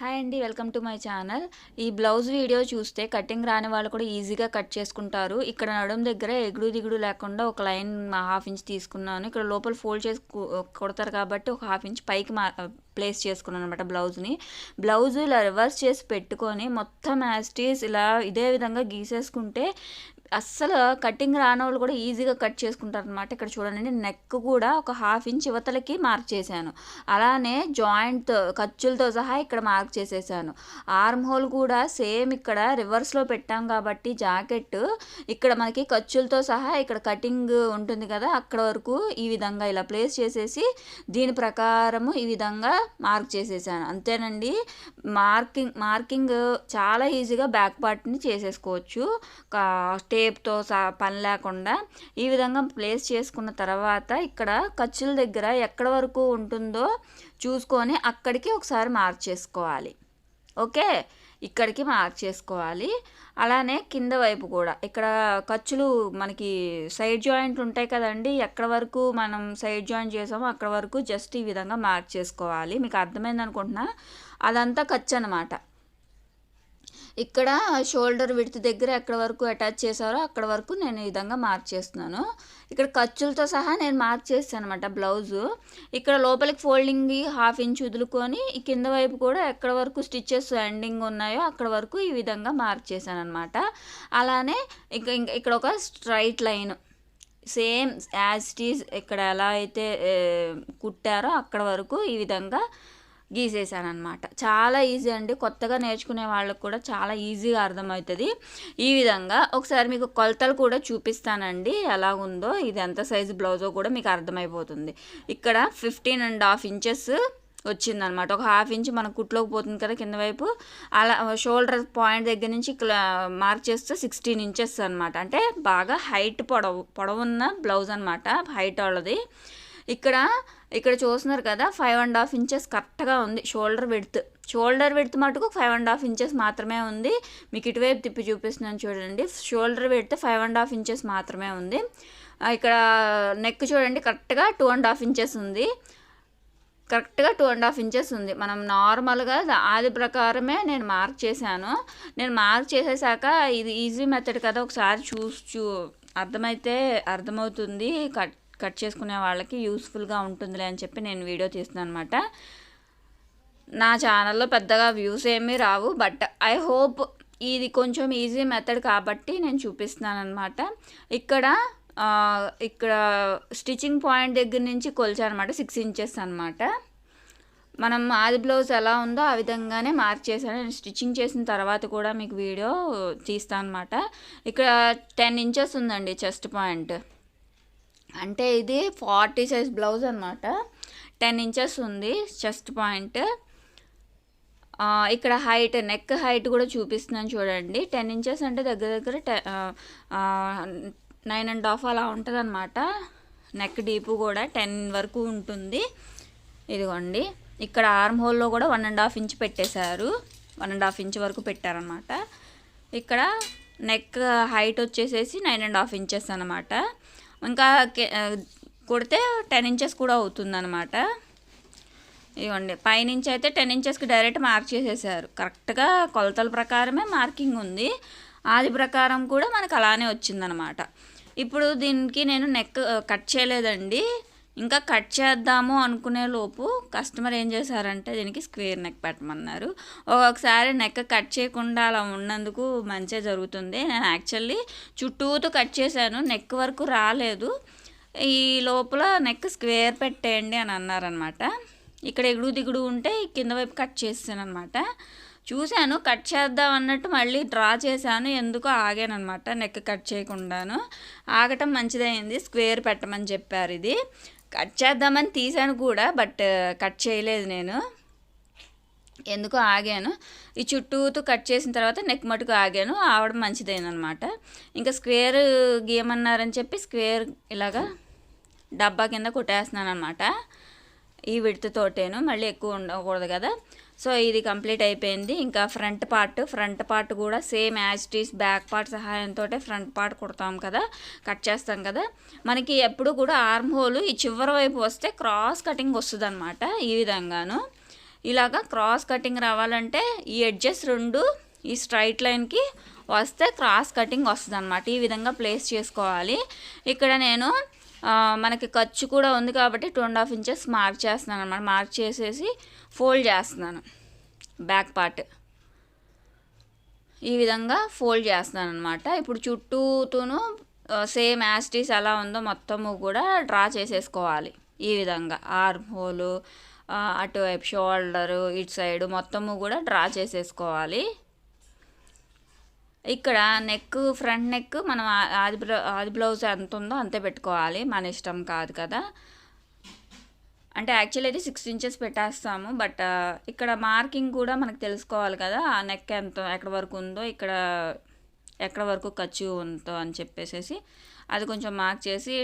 Hi అండి welcome to my channel. ఈ blouse video చూస్తే కటింగ్ రాని వాళ్ళు కూడా ఈజీగా కట్ చేసుకుంటారు. ఇక్కడ నడుం దగ్గర ఎగుడు దిగుడు లేకుండా ఒక లైన్ హాఫ్ ఇంచ్ తీసుకున్నాను. ఇక్కడ లోపల ఫోల్డ్ చేసి కుడతారు కాబట్టి ఒక హాఫ్ ఇంచ్ పైకి మా ప్లేస్ చేసుకున్నాను అనమాట బ్లౌజ్ని. బ్లౌజ్ ఇలా రివర్స్ చేసి పెట్టుకొని మొత్తం యాస్టీస్ ఇలా ఇదే విధంగా గీసేసుకుంటే అస్సలు కటింగ్ రాని వాళ్ళు కూడా ఈజీగా కట్ చేసుకుంటారు అనమాట ఇక్కడ చూడండి. నెక్ కూడా ఒక హాఫ్ ఇంచ్ యువతలకి మార్క్ చేశాను. అలానే జాయింట్ ఖర్చులతో సహా ఇక్కడ మార్క్ చేసేసాను. ఆర్మ్ హోల్ కూడా సేమ్ ఇక్కడ రివర్స్లో పెట్టాం కాబట్టి జాకెట్ ఇక్కడ మనకి ఖర్చులతో సహా ఇక్కడ కటింగ్ ఉంటుంది కదా అక్కడ వరకు ఈ విధంగా ఇలా ప్లేస్ చేసేసి దీని ప్రకారము ఈ విధంగా మార్క్ చేసేసాను. అంతేనండి మార్కింగ్ మార్కింగ్ చాలా ఈజీగా బ్యాక్ పార్ట్ని చేసేసుకోవచ్చు. కా- టేప్తో సా పని లేకుండా ఈ విధంగా ప్లేస్ చేసుకున్న తర్వాత ఇక్కడ ఖర్చుల దగ్గర ఎక్కడ వరకు ఉంటుందో చూసుకొని అక్కడికి ఒకసారి మార్క్ చేసుకోవాలి ఓకే? ఇక్కడికి మార్క్ చేసుకోవాలి అలానే కింద వైపు కూడా. ఇక్కడ ఖర్చులు మనకి సైడ్ జాయింట్ ఉంటాయి కదండి. ఎక్కడ వరకు మనం సైడ్ జాయింట్ చేసామో అక్కడ వరకు జస్ట్ ఈ విధంగా మార్క్ చేసుకోవాలి. మీకు అర్థమైంది అనుకుంటున్నా? అదంతా ఖర్చు అనమాట ఇక్కడ షోల్డర్ విడ్త్ దగ్గర ఎక్కడ వరకు అటాచ్ చేశారో అక్కడ వరకు నేను ఈ విధంగా మార్క్ చేస్తున్నాను. ఇక్కడ ఖర్చులతో సహా నేను మార్క్ చేస్తాను అనమాట బ్లౌజు. ఇక్కడ లోపలికి ఫోల్డింగ్ హాఫ్ ఇంచ్ వదులుకొని ఈ కింద వైపు కూడా ఎక్కడ వరకు స్టిచ్చెస్ ఎండింగ్ ఉన్నాయో అక్కడ వరకు ఈ విధంగా మార్క్ చేశాను అనమాట అలానే ఇక ఇక్కడ ఒక straight line. Same as this ఇక్కడ ఎలా అయితే కుట్టారో అక్కడ వరకు ఈ విధంగా గీసేసానమాట అనమాట చాలా ఈజీ అండి. కొత్తగా నేర్చుకునే వాళ్ళకు కూడా చాలా ఈజీగా అర్థమవుతుంది. ఈ విధంగా ఒకసారి మీకు కొలతలు కూడా చూపిస్తానండి. ఎలా ఉందో ఇది ఎంత సైజు బ్లౌజో కూడా మీకు అర్థమైపోతుంది. ఇక్కడ ఫిఫ్టీన్ అండ్ హాఫ్ ఇంచెస్ వచ్చిందనమాట ఒక హాఫ్ ఇంచ్ మన కుట్లోకి పోతుంది కదా కింద వైపు. అలా షోల్డర్ పాయింట్ దగ్గర నుంచి మార్క్ చేస్తే సిక్స్టీన్ ఇంచెస్ అనమాట అంటే బాగా హైట్ పొడవు పొడవున్న బ్లౌజ్ అనమాట హైట్ వాళ్ళది. ఇక్కడ ఇక్కడ చూస్తున్నారు కదా ఫైవ్ అండ్ హాఫ్ ఇంచెస్ కరెక్ట్గా ఉంది షోల్డర్ విడ్త్ షోల్డర్ విడ్త్ మటుకు ఫైవ్ అండ్ హాఫ్ ఇంచెస్ మాత్రమే ఉంది. మీకు ఇటువైపు తిప్పి చూపిస్తున్నాను చూడండి. Shoulder width five and half inches మాత్రమే ఉంది. ఇక్కడ నెక్ చూడండి కరెక్ట్గా టూ అండ్ హాఫ్ ఇంచెస్ ఉంది. కరెక్ట్గా టూ అండ్ హాఫ్ ఇంచెస్ ఉంది. మనం నార్మల్గా ఆది ప్రకారమే నేను మార్క్ చేశాను. నేను మార్క్ చేసేసాక ఇది ఈజీ మెథడ్ కదా ఒకసారి చూసి చూ అర్థమైతే అర్థమవుతుంది. కట్ కట్ చేసుకునే వాళ్ళకి యూస్ఫుల్గా ఉంటుందిలే అని చెప్పి నేను వీడియో తీస్తున్నాను అనమాట నా ఛానల్లో పెద్దగా వ్యూస్ ఏమీ రావు బట్ ఐ హోప్ ఇది కొంచెం ఈజీ మెథడ్ కాబట్టి నేను చూపిస్తున్నాను అనమాట ఇక్కడ ఇక్కడ స్టిచ్చింగ్ పాయింట్ దగ్గర నుంచి కొలిచానమాట సిక్స్ ఇంచెస్ అనమాట మనం ఆది బ్లౌజ్ ఎలా ఉందో ఆ విధంగానే మార్క్ చేశాను నేను స్టిచ్చింగ్ చేసిన తర్వాత కూడా మీకు వీడియో తీస్తాను అనమాట ఇక్కడ టెన్ ఇంచెస్ ఉందండి చెస్ట్ పాయింట్. అంటే ఇది ఫార్టీ సైజ్ బ్లౌజ్ అనమాట టెన్ ఇంచెస్ ఉంది చెస్ట్ పాయింట్. ఇక్కడ హైట్ నెక్ హైట్ కూడా చూపిస్తున్నాను చూడండి. టెన్ ఇంచెస్ అంటే దగ్గర దగ్గర టె నైన్ అండ్ హాఫ్ అలా ఉంటుంది అనమాట నెక్ డీప్ కూడా టెన్ వరకు ఉంటుంది. ఇదిగోండి. ఇక్కడ ఆర్మ్ హోల్లో కూడా వన్ అండ్ హాఫ్ ఇంచ్ పెట్టేశారు. వన్ అండ్ హాఫ్ ఇంచ్ వరకు పెట్టారనమాట ఇక్కడ నెక్ హైట్ వచ్చేసేసి నైన్ అండ్ హాఫ్ ఇంచెస్ అనమాట ఇంకా కొడితే కుడితే టెన్ ఇంచెస్ కూడా అవుతుందన్నమాట. ఇవ్వండి పైనుంచి అయితే టెన్ ఇంచెస్కి డైరెక్ట్ మార్క్ చేసేసారు. కరెక్ట్గా కొలతల ప్రకారమే మార్కింగ్ ఉంది. ఆది ప్రకారం కూడా మనకు అలానే వచ్చిందనమాట ఇప్పుడు దీనికి నేను నెక్ కట్ చేయలేదండి. ఇంకా కట్ చేద్దాము అనుకునే లోపు కస్టమర్ ఏం చేశారంటే దీనికి స్క్వేర్ నెక్ పెట్టమన్నారు. ఒక్కొక్కసారి నెక్ కట్ చేయకుండా అలా ఉన్నందుకు మంచిగా జరుగుతుంది. నేను యాక్చువల్లీ చుట్టూతో కట్ చేశాను నెక్ వరకు రాలేదు. ఈ లోపల నెక్ స్క్వేర్ పెట్టేయండి అని అన్నారనమాట ఇక్కడ ఎగుడు దిగుడు ఉంటే కింద వైపు కట్ చేసాను అనమాట చూశాను కట్ చేద్దాం అన్నట్టు మళ్ళీ డ్రా చేశాను ఎందుకో ఆగానమాట నెక్ కట్ చేయకుండాను. ఆగటం మంచిదైంది స్క్వేర్ పెట్టమని చెప్పారు ఇది. కట్ చేద్దామని తీసాను కూడా బట్ కట్ చేయలేదు నేను. ఎందుకో ఆగాను. ఈ చుట్టూతో కట్ చేసిన తర్వాత నెక్ మటుకు ఆగాను. ఆవడం మంచిదేనమాట ఇంకా స్క్వేర్ గీయమన్నారని చెప్పి స్క్వేర్ ఇలాగా డబ్బా కింద కొట్టేస్తున్నాను అనమాట ఈ విడతతోటేను మళ్ళీ ఎక్కువ ఉండకూడదు కదా. సో ఇది కంప్లీట్ అయిపోయింది. ఇంకా ఫ్రంట్ పార్ట్ ఫ్రంట్ పార్ట్ కూడా same as this back part సహాయంతో ఫ్రంట్ పార్ట్ కుడతాం కదా కట్ చేస్తాం కదా. మనకి ఎప్పుడు కూడా ఆర్మ్ హోల్ ఈ చివరి వైపు వస్తే క్రాస్ కటింగ్ వస్తుంది ఈ విధంగాను. ఇలాగా క్రాస్ కటింగ్ రావాలంటే ఈ ఎడ్జెస్ రెండు ఈ స్ట్రైట్ లైన్కి వస్తే క్రాస్ కటింగ్ వస్తుంది అనమాట ఈ విధంగా ప్లేస్ చేసుకోవాలి. ఇక్కడ నేను మనకి ఖర్చు కూడా ఉంది కాబట్టి two and half inches mark చేస్తున్నాను అనమాట మార్క్ చేసేసి ఫోల్డ్ చేస్తున్నాను. బ్యాక్ పార్ట్ ఈ విధంగా ఫోల్డ్ చేస్తున్నాను అనమాట ఇప్పుడు చుట్టూతోనూ సేమ్ యాస్టీస్ ఎలా ఉందో మొత్తము కూడా డ్రా చేసేసుకోవాలి. ఈ విధంగా ఆర్మ్ హోలు అటువైపు షోల్డరు ఇటు సైడ్ మొత్తము కూడా డ్రా చేసేసుకోవాలి. ఇక్కడ నెక్ ఫ్రంట్ నెక్ మనం ఆది బ్లౌ ఆది బ్లౌజ్ ఎంత ఉందో అంతే పెట్టుకోవాలి. మన ఇష్టం కాదు కదా. అంటే యాక్చువల్ అయితే సిక్స్ ఇంచెస్ పెట్టేస్తాము. బట్ ఇక్కడ మార్కింగ్ కూడా మనకు తెలుసుకోవాలి కదా. ఆ నెక్ ఎంత ఎక్కడ వరకు ఉందో ఇక్కడ ఎక్కడ వరకు ఖర్చు ఉందో అని చెప్పేసేసి అది కొంచెం మార్క్ చేసి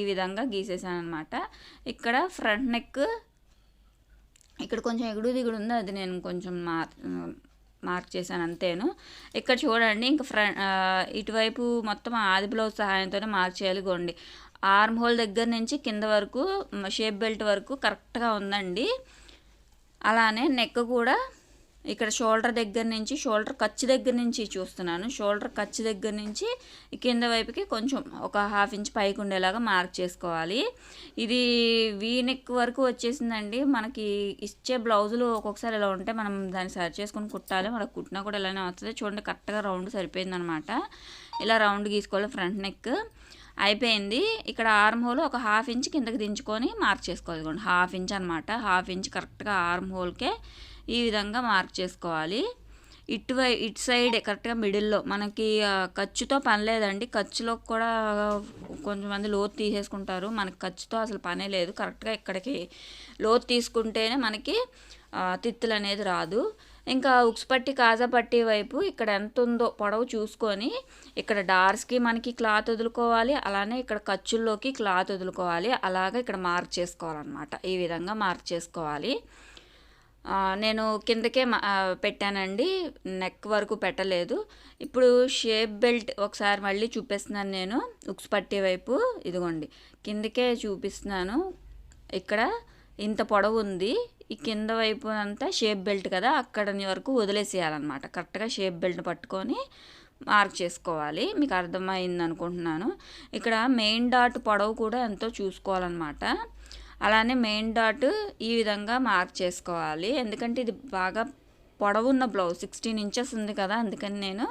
ఈ విధంగా గీసేసాను అనమాట ఇక్కడ ఫ్రంట్ నెక్ ఇక్కడ కొంచెం ఎగుడు దిగుడు ఉంది. అది నేను కొంచెం మార్ మార్క్ చేశాను అంతేను. ఇక్కడ చూడండి ఇంకా ఫ్రంట్ ఇటువైపు మొత్తం ఆది బ్లౌజ్ సహాయంతోనే మార్క్ చేయాలి గోండి. ఆర్మ్ హోల్ దగ్గర నుంచి కింద వరకు షేప్ బెల్ట్ వరకు కరెక్ట్గా ఉందండి. అలానే నెక్ కూడా ఇక్కడ షోల్డర్ దగ్గర నుంచి షోల్డర్ ఖర్చు దగ్గర నుంచి చూస్తున్నాను. షోల్డర్ ఖర్చు దగ్గర నుంచి కింద వైపుకి కొంచెం ఒక హాఫ్ ఇంచ్ పైకి ఉండేలాగా మార్క్ చేసుకోవాలి. ఇది వీ నెక్ వరకు వచ్చేసిందండి. మనకి ఇచ్చే బ్లౌజులు ఒక్కొక్కసారి ఇలా ఉంటే మనం దాన్ని సరి చేసుకొని కుట్టాలి. మనకు కుట్టినా కూడా ఇలానే వస్తుంది. చూడండి కరెక్ట్గా రౌండ్ సరిపోయిందనమాట. ఇలా రౌండ్ గీసుకోవాలి ఫ్రంట్ నెక్. అయిపోయింది. ఇక్కడ ఆర్మ్ హోల్ ఒక హాఫ్ ఇంచ్ కిందకి దించుకొని మార్క్ చేసుకోవాలి హాఫ్ ఇంచ్ అనమాట హాఫ్ ఇంచ్ కరెక్ట్గా ఆర్మ్ హోల్కే ఈ విధంగా మార్క్ చేసుకోవాలి. ఇటువై ఇటు సైడ్ కరెక్ట్గా మిడిల్లో మనకి ఖర్చుతో పని లేదండి. ఖర్చులో కూడా కొంతమంది లోతు తీసేసుకుంటారు. మనకి ఖర్చుతో అసలు పనే లేదు. కరెక్ట్గా ఇక్కడికి లోతు తీసుకుంటేనే మనకి తిత్తులు అనేది రాదు. ఇంకా ఉక్స్ పట్టి కాజా పట్టి వైపు ఇక్కడ ఎంత ఉందో పొడవు చూసుకొని ఇక్కడ డార్స్కి మనకి క్లాత్ వదులుకోవాలి అలానే ఇక్కడ ఖర్చుల్లోకి క్లాత్ వదులుకోవాలి అలాగే ఇక్కడ మార్క్ చేసుకోవాలన్నమాట. ఈ విధంగా మార్క్ చేసుకోవాలి. నేను కిందకే మా- పెట్టానండి. నెక్ వరకు పెట్టలేదు. ఇప్పుడు షేప్ బెల్ట్ ఒకసారి మళ్ళీ చూపిస్తున్నాను నేను ఉక్స్ పట్టి వైపు. ఇదిగోండి. కిందకే చూపిస్తున్నాను. ఇక్కడ ఇంత పొడవు ఉంది. ఈ కింద వైపు అంతా షేప్ బెల్ట్ కదా అక్కడ వరకు వదిలేసేయాలన్నమాట. కరెక్ట్గా షేప్ బెల్ట్ పట్టుకొని మార్క్ చేసుకోవాలి. మీకు అర్థమైంది అనుకుంటున్నాను. ఇక్కడ మెయిన్ డాట్ పొడవు కూడా ఎంతో చూసుకోవాలన్నమాట. అలానే మెయిన్ డాట్ ఈ విధంగా మార్క్ చేసుకోవాలి. ఎందుకంటే ఇది బాగా పొడవున్న బ్లౌజ్ సిక్స్టీన్ ఇంచెస్ ఉంది కదా అందుకని నేను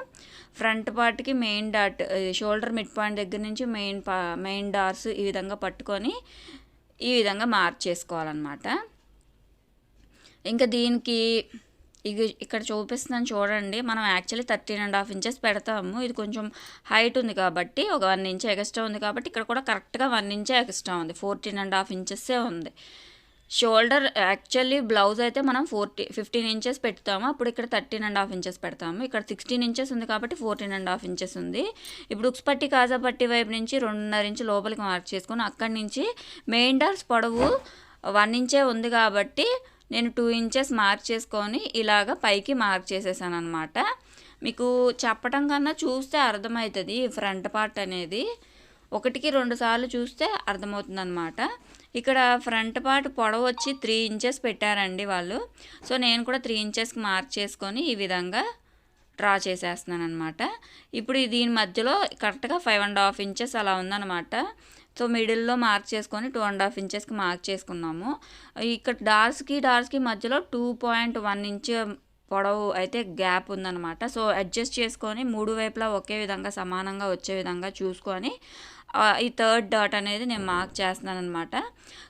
ఫ్రంట్ పార్ట్కి main dot shoulder mid point దగ్గర నుంచి మెయిన్ పా మెయిన్ డార్స్ ఈ విధంగా పట్టుకొని ఈ విధంగా మార్చేసుకోవాలన్నమాట. ఇంకా దీనికి ఇది ఇక్కడ చూపిస్తున్నాను చూడండి. మనం actually thirteen and half inches పెడతాము. ఇది కొంచెం హైట్ ఉంది కాబట్టి ఒక వన్ ఇంచ్ ఎక్స్ట్రా ఉంది కాబట్టి ఇక్కడ కూడా కరెక్ట్గా వన్ ఇంచే ఎక్స్ట్రా ఉంది. ఫోర్టీన్ అండ్ హాఫ్ ఇంచెస్సే ఉంది. షోల్డర్ యాక్చువల్లీ బ్లౌజ్ అయితే మనం ఫోర్టీ ఫిఫ్టీన్ ఇంచెస్ పెడతాము. అప్పుడు ఇక్కడ థర్టీన్ అండ్ హాఫ్ ఇంచెస్ పెడతాము. ఇక్కడ సిక్స్టీన్ ఇంచెస్ ఉంది కాబట్టి ఫోర్టీన్ అండ్ హాఫ్ ఇంచెస్ ఉంది. ఇప్పుడు ఉక్స్ పట్టి కాజా పట్టి వైపు నుంచి రెండున్నర ఇంచు లోపలికి మార్క్ చేసుకొని అక్కడి నుంచి మెయిన్ డార్స్ పొడవు వన్ ఇంచే ఉంది కాబట్టి నేను టూ ఇంచెస్ మార్క్ చేసుకొని ఇలాగ పైకి మార్క్ చేసేసాను అనమాట మీకు చెప్పటం కన్నా చూస్తే అర్థమవుతుంది ఫ్రంట్ పార్ట్ అనేది. ఒకటికి రెండు సార్లు చూస్తే అర్థమవుతుంది అనమాట ఇక్కడ ఫ్రంట్ పార్ట్ పొడవు వచ్చి త్రీ ఇంచెస్ పెట్టారండి వాళ్ళు. సో నేను కూడా త్రీ ఇంచెస్కి మార్క్ చేసుకొని ఈ విధంగా డ్రా చేసేస్తున్నాను అనమాట ఇప్పుడు దీని మధ్యలో కరెక్ట్గా ఫైవ్ అండ్ హాఫ్ ఇంచెస్ అలా ఉందన్నమాట. సో మిడిల్లో మార్క్ చేసుకొని టూ అండ్ హాఫ్ ఇంచెస్కి మార్క్ చేసుకున్నాము. ఇక్కడ డార్స్కి డార్స్కి మధ్యలో టూ పాయింట్ వన్ ఇంచ్ పొడవు అయితే గ్యాప్ ఉందన్నమాట. సో అడ్జస్ట్ చేసుకొని మూడు వైపులా ఒకే విధంగా సమానంగా వచ్చే విధంగా చూసుకొని ఈ థర్డ్ డాట్ అనేది నేను మార్క్ చేస్తున్నాను అనమాట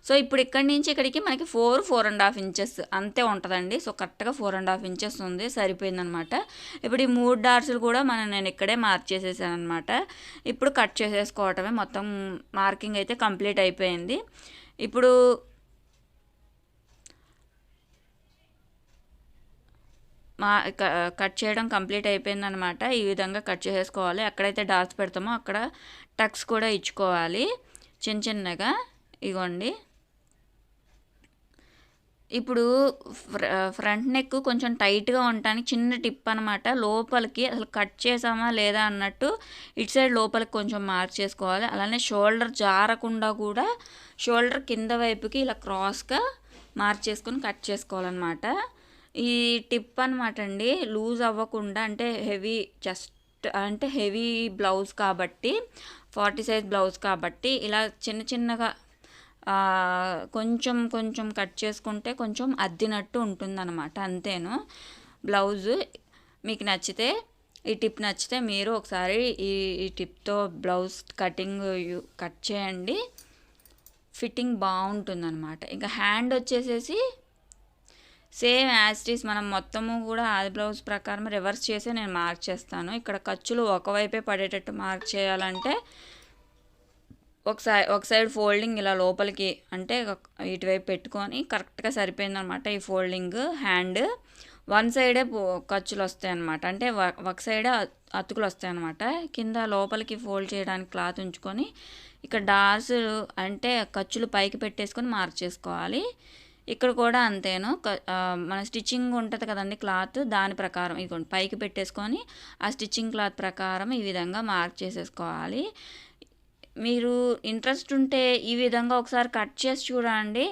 సో ఇప్పుడు ఇక్కడి నుంచి ఇక్కడికి మనకి four four and half inches అంతే ఉంటుందండి. సో కరెక్ట్గా ఫోర్ అండ్ హాఫ్ ఇంచెస్ ఉంది సరిపోయిందనమాట ఇప్పుడు ఈ మూడు డాట్స్లు కూడా మనం నేను ఇక్కడే మార్క్ చేసేసాను అనమాట ఇప్పుడు కట్ చేసేసుకోవటమే మొత్తం మార్కింగ్ అయితే కంప్లీట్ అయిపోయింది. ఇప్పుడు మా క- కట్ చేయడం కంప్లీట్ అయిపోయిందనమాట ఈ విధంగా కట్ చేసేసుకోవాలి. ఎక్కడైతే డాట్స్ పెడతామో అక్కడ టక్స్ కూడా ఇచ్చుకోవాలి. చిన్న చిన్నగా. ఇగోండి. ఇప్పుడు ఫ్ర ఫ్రంట్ నెక్ కొంచెం టైట్గా ఉండటానికి చిన్న టిప్ అనమాట లోపలికి అసలు కట్ చేసామా లేదా అన్నట్టు ఇటు సైడ్ లోపలికి కొంచెం మార్క్ చేసుకోవాలి అలానే షోల్డర్ జారకుండా కూడా షోల్డర్ కింద వైపుకి ఇలా క్రాస్గా మార్క్ చేసుకొని కట్ చేసుకోవాలన్నమాట. ఈ టిప్ అనమాట అండి లూజ్ అవ్వకుండా అంటే హెవీ జస్ట్ అంటే హెవీ బ్లౌజ్ కాబట్టి ఫార్టీ సైజ్ బ్లౌజ్ కాబట్టి ఇలా చిన్న చిన్నగా కొంచెం కొంచెం కట్ చేసుకుంటే కొంచెం అద్దినట్టు ఉంటుందన్నమాట అంతేను. బ్లౌజు మీకు నచ్చితే ఈ టిప్ నచ్చితే మీరు ఒకసారి ఈ ఈ టిప్తో బ్లౌజ్ కటింగ్ కట్ చేయండి. ఫిట్టింగ్ బాగుంటుందన్నమాట. ఇంకా హ్యాండ్ వచ్చేసేసి సేమ్ యాస్టీస్ మనం మొత్తము కూడా ఆది బ్లౌజ్ ప్రకారం రివర్స్ చేసి నేను మార్క్ చేస్తాను. ఇక్కడ ఖర్చులు ఒకవైపే పడేటట్టు మార్క్ చేయాలంటే ఒక సైడ్ ఒక సైడ్ ఫోల్డింగ్ ఇలా లోపలికి అంటే ఇటువైపు పెట్టుకొని కరెక్ట్గా సరిపోయిందనమాట ఈ ఫోల్డింగ్ హ్యాండ్. వన్ సైడే ఖర్చులు వస్తాయి అనమాట అంటే ఒక సైడే అతుకులు వస్తాయి అనమాట కింద లోపలికి ఫోల్డ్ చేయడానికి క్లాత్ ఉంచుకొని ఇక్కడ డార్స్ అంటే ఖర్చులు పైకి పెట్టేసుకొని మార్క్ చేసుకోవాలి. ఇక్కడ కూడా అంతేను. మన స్టిచ్చింగ్ ఉంటుంది కదండి క్లాత్ దాని ప్రకారం ఇదిగోండి పైకి పెట్టేసుకొని ఆ స్టిచ్చింగ్ క్లాత్ ప్రకారం ఈ విధంగా మార్క్ చేసేసుకోవాలి. మీరు ఇంట్రెస్ట్ ఉంటే ఈ విధంగా ఒకసారి కట్ చేసి చూడండి.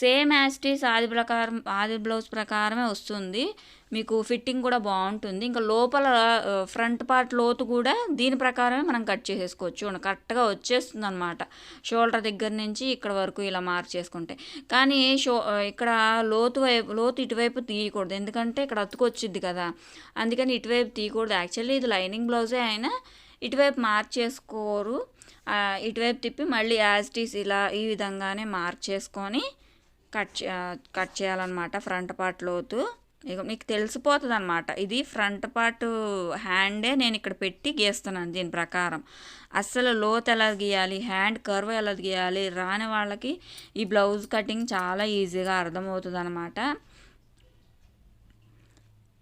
సేమ్ యాస్టీస్ ఆది ప్రకారం ఆది బ్లౌజ్ ప్రకారమే వస్తుంది. మీకు ఫిట్టింగ్ కూడా బాగుంటుంది. ఇంకా లోపల ఫ్రంట్ పార్ట్ లోతు కూడా దీని ప్రకారమే మనం కట్ చేసేసుకోవచ్చు. కరెక్ట్గా వచ్చేస్తుంది అనమాట షోల్డర్ దగ్గర నుంచి ఇక్కడ వరకు ఇలా మార్క్ చేసుకుంటే కానీ షో ఇక్కడ లోతు వైపు లోతు ఇటువైపు తీయకూడదు. ఎందుకంటే ఇక్కడ అతుకొచ్చిద్ది కదా. అందుకని ఇటువైపు తీయకూడదు. యాక్చువల్లీ ఇది లైనింగ్ బ్లౌజే అయినా ఇటువైపు మార్క్ చేసుకోరు ఇటువైపు తిప్పి మళ్ళీ యాజ్ టీస్ ఇలా ఈ విధంగానే మార్క్ చేసుకొని కట్ చే- కట్ చేయాలన్నమాట ఫ్రంట్ పార్ట్ లోతు. ఇక మీకు తెలిసిపోతుంది అనమాట ఇది ఫ్రంట్ పార్ట్ హ్యాండే నేను ఇక్కడ పెట్టి గీస్తున్నాను దీని ప్రకారం. అస్సలు లోతు ఎలా గీయాలి హ్యాండ్ కర్వ్ ఎలా గీయాలి రాని వాళ్ళకి ఈ బ్లౌజ్ కటింగ్ చాలా ఈజీగా అర్థమవుతుంది అనమాట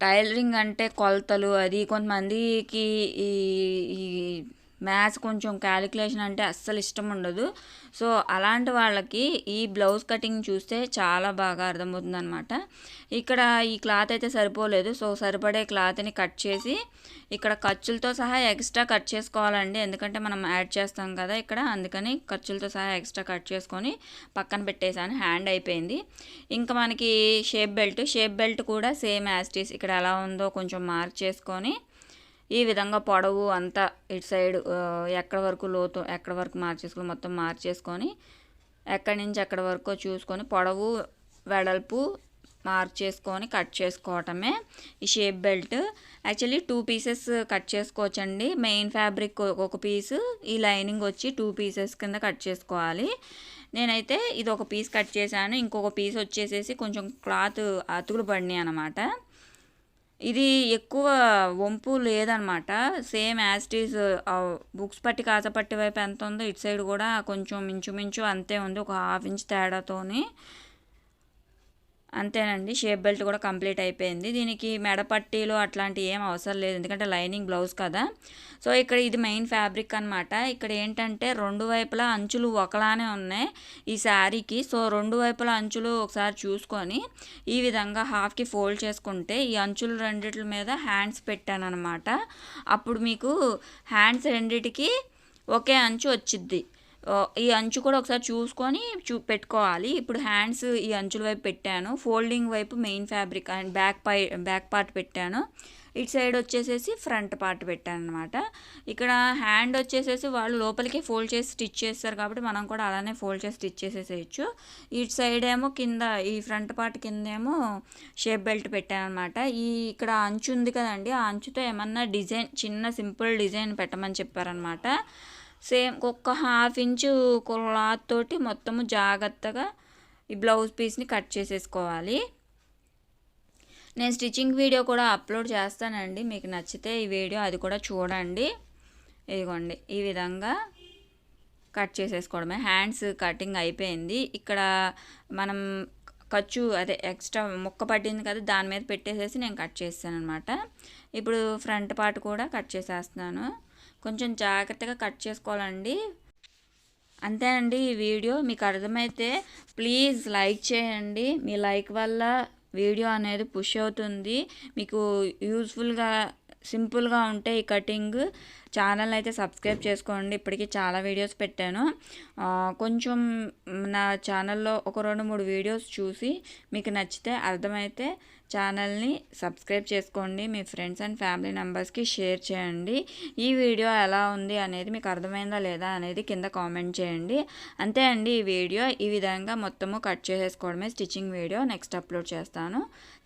టైలరింగ్ అంటే కొలతలు అది కొంతమందికి ఈ ఈ మ్యాథ్స్ కొంచెం క్యాలిక్యులేషన్ అంటే అస్సలు ఇష్టం ఉండదు. సో అలాంటి వాళ్ళకి ఈ బ్లౌజ్ కటింగ్ చూస్తే చాలా బాగా అర్థమవుతుంది అనమాట ఇక్కడ ఈ క్లాత్ అయితే సరిపోలేదు. సో సరిపడే క్లాత్ని కట్ చేసి ఇక్కడ ఖర్చులతో సహా ఎక్స్ట్రా కట్ చేసుకోవాలండి. ఎందుకంటే మనం యాడ్ చేస్తాం కదా ఇక్కడ. అందుకని ఖర్చులతో సహా ఎక్స్ట్రా కట్ చేసుకొని పక్కన పెట్టేశాను. హ్యాండ్ అయిపోయింది. ఇంకా మనకి షేప్ బెల్ట్. షేప్ బెల్ట్ కూడా సేమ్ యాస్టీస్ ఇక్కడ ఎలా ఉందో కొంచెం మార్క్ చేసుకొని ఈ విధంగా పొడవు అంతా ఇటు సైడ్ ఎక్కడ వరకు లోతు ఎక్కడ వరకు మార్చేసుకుని మొత్తం మార్చేసుకొని ఎక్కడి నుంచి ఎక్కడ వరకు చూసుకొని పొడవు వెడల్పు మార్క్ చేసుకొని కట్ చేసుకోవటమే ఈ shape belt. Actually two pieces cut చేసుకోవచ్చండి. మెయిన్ ఫ్యాబ్రిక్ ఒక పీసు ఈ లైనింగ్ వచ్చి టూ పీసెస్ కింద కట్ చేసుకోవాలి. నేనైతే ఇది ఒక పీస్ కట్ చేశాను ఇంకొక పీస్ వచ్చేసేసి కొంచెం క్లాత్ అతుకులు పడినాయి అనమాట ఇది ఎక్కువ వంపు లేదనమాట. సేమ్ యాస్టీస్ బుక్స్ పట్టి కాసపట్టి వైపు ఎంత ఉందో ఇటు సైడ్ కూడా కొంచెం ఇంచుమించు అంతే ఉంది. ఒక హాఫ్ ఇంచ్ తేడాతోని అంతేనండి. షేప్ బెల్ట్ కూడా కంప్లీట్ అయిపోయింది. దీనికి మెడపట్టీలు అట్లాంటివి ఏం అవసరం లేదు. ఎందుకంటే లైనింగ్ బ్లౌజ్ కదా. సో ఇక్కడ ఇది మెయిన్ ఫ్యాబ్రిక్ అనమాట ఇక్కడ ఏంటంటే రెండు వైపులా అంచులు ఒకలానే ఉన్నాయి ఈ శారీకి. సో రెండు వైపులా అంచులు ఒకసారి చూసుకొని ఈ విధంగా హాఫ్కి ఫోల్డ్ చేసుకుంటే ఈ అంచులు రెండిట్ల మీద హ్యాండ్స్ పెట్టాను అనమాట అప్పుడు మీకు హ్యాండ్స్ రెండిటికి ఒకే అంచు వచ్చిద్ది. ఈ అంచు కూడా ఒకసారి చూసుకొని చూ పెట్టుకోవాలి. ఇప్పుడు హ్యాండ్స్ ఈ అంచుల వైపు పెట్టాను. ఫోల్డింగ్ వైపు మెయిన్ ఫ్యాబ్రిక్ అండ్ బ్యాక్ పై బ్యాక్ పార్ట్ పెట్టాను. ఇటు సైడ్ వచ్చేసేసి ఫ్రంట్ పార్ట్ పెట్టాను అనమాట ఇక్కడ హ్యాండ్ వచ్చేసేసి వాళ్ళు లోపలికి ఫోల్డ్ చేసి స్టిచ్ చేస్తారు కాబట్టి మనం కూడా అలానే ఫోల్డ్ చేసి స్టిచ్ చేసేసేయచ్చు. ఇటు సైడ్ ఏమో కింద ఈ ఫ్రంట్ పార్ట్ కింద ఏమో షేప్ బెల్ట్ పెట్టాను అనమాట ఈ ఇక్కడ అంచు ఉంది కదండి ఆ అంచుతో ఏమన్నా డిజైన్ చిన్న సింపుల్ డిజైన్ పెట్టమని చెప్పారనమాట సేమ్ ఒక్క హాఫ్ ఇంచు క్లాత్ తోటి మొత్తము జాగ్రత్తగా ఈ బ్లౌజ్ పీస్ని కట్ చేసేసుకోవాలి. నేను స్టిచ్చింగ్ వీడియో కూడా అప్లోడ్ చేస్తానండి. మీకు నచ్చితే ఈ వీడియో అది కూడా చూడండి. ఇదిగోండి ఈ విధంగా కట్ చేసేసుకోవడమే. హ్యాండ్స్ కటింగ్ అయిపోయింది. ఇక్కడ మనం ఖర్చు అదే ఎక్స్ట్రా ముక్క పట్టింది కదా దాని మీద పెట్టేసేసి నేను కట్ చేస్తాను అనమాట ఇప్పుడు ఫ్రంట్ పార్ట్ కూడా కట్ చేసేస్తున్నాను. కొంచెం జాగ్రత్తగా కట్ చేసుకోవాలండి. అంతేనండి ఈ వీడియో. మీకు అర్థమైతే ప్లీజ్ లైక్ చేయండి. మీ లైక్ వల్ల వీడియో అనేది పుష్ అవుతుంది. మీకు యూజ్ఫుల్గా సింపుల్గా ఉంటే ఈ కటింగ్ ఛానల్ అయితే సబ్స్క్రైబ్ చేసుకోండి. ఇప్పటికీ చాలా వీడియోస్ పెట్టాను. కొంచెం నా ఛానల్లో ఒక రెండు మూడు వీడియోస్ చూసి మీకు నచ్చితే అర్థమైతే ఛానల్ని సబ్స్క్రైబ్ చేసుకోండి. మీ ఫ్రెండ్స్ అండ్ ఫ్యామిలీ మెంబర్స్కి షేర్ చేయండి. ఈ వీడియో ఎలా ఉంది అనేది మీకు అర్థమైందా లేదా అనేది కింద కామెంట్ చేయండి. అంతే అండి ఈ వీడియో. ఈ విధంగా మొత్తము కట్ చేసేసుకోవడమే స్టిచ్చింగ్ వీడియో. నెక్స్ట్ అప్లోడ్ చేస్తాను.